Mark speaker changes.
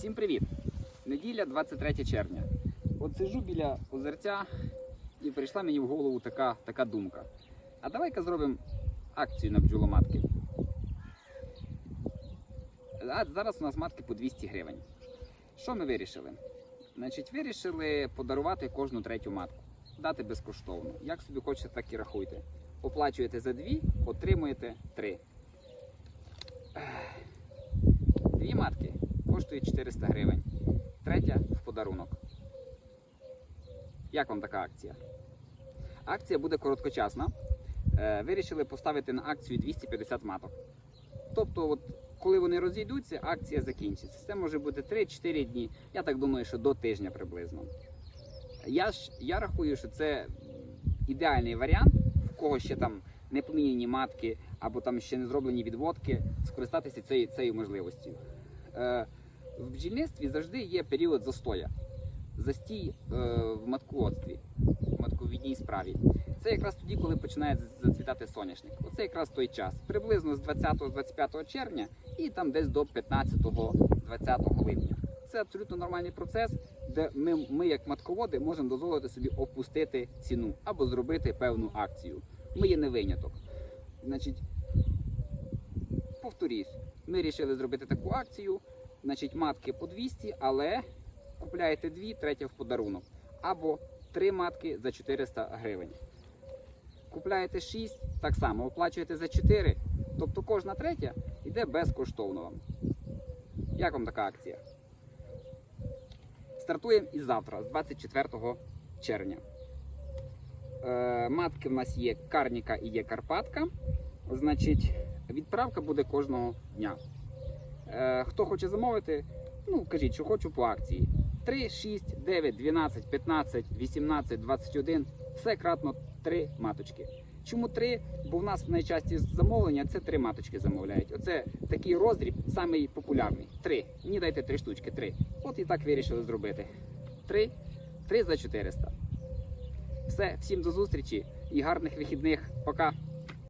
Speaker 1: Всім привіт! Неділя 23 червня. От сижу біля озерця і прийшла мені в голову така, така думка. А давай-ка зробимо акцію на бджоломатки. А зараз у нас матки по 200 гривень. Що ми вирішили? Значить, вирішили подарувати кожну третю матку. Дати безкоштовно. Як собі хочете, так і рахуйте. Оплачуєте за дві, отримуєте три. Дві матки коштує 400 гривень. Третя в подарунок. Як вам така акція? Акція буде короткочасна. Е, Вирішили поставити на акцію 250 маток. Тобто, от, коли вони розійдуться, акція закінчиться. Це може бути 3-4 дні. Я так думаю, що до тижня приблизно. Я, ж, я рахую, що це ідеальний варіант, в кого ще там не поміняні матки або там ще не зроблені відводки, скористатися цією, цією можливістю. Е, в бджільництві завжди є період застоя. Застій е, в матководстві, в матковідній справі. Це якраз тоді, коли починає зацвітати соняшник. Оце якраз той час. Приблизно з 20-25 червня і там десь до 15-20 липня. Це абсолютно нормальний процес, де ми, ми як матководи, можемо дозволити собі опустити ціну або зробити певну акцію. Ми є не виняток. Значить, повторюсь, ми вирішили зробити таку акцію. Значить, матки по 200, але купляєте дві, третя в подарунок. Або три матки за 400 гривень. Купляєте 6, так само оплачуєте за 4. Тобто кожна третя йде безкоштовно вам. Як вам така акція? Стартуємо і завтра, з 24 червня. Е, матки в нас є Карніка і є Карпатка. Значить, відправка буде кожного дня. Е, хто хоче замовити, ну кажіть, що хочу по акції. 3, 6, 9, 12, 15, 18, 21, все кратно 3 маточки. Чому 3? Бо в нас найчастіше замовлення це 3 маточки замовляють. Оце такий роздріб, самий популярний. 3. Мені дайте 3 штучки, 3. От і так вирішили зробити. 3, 3 за 400. Все, всім до зустрічі і гарних вихідних. Пока.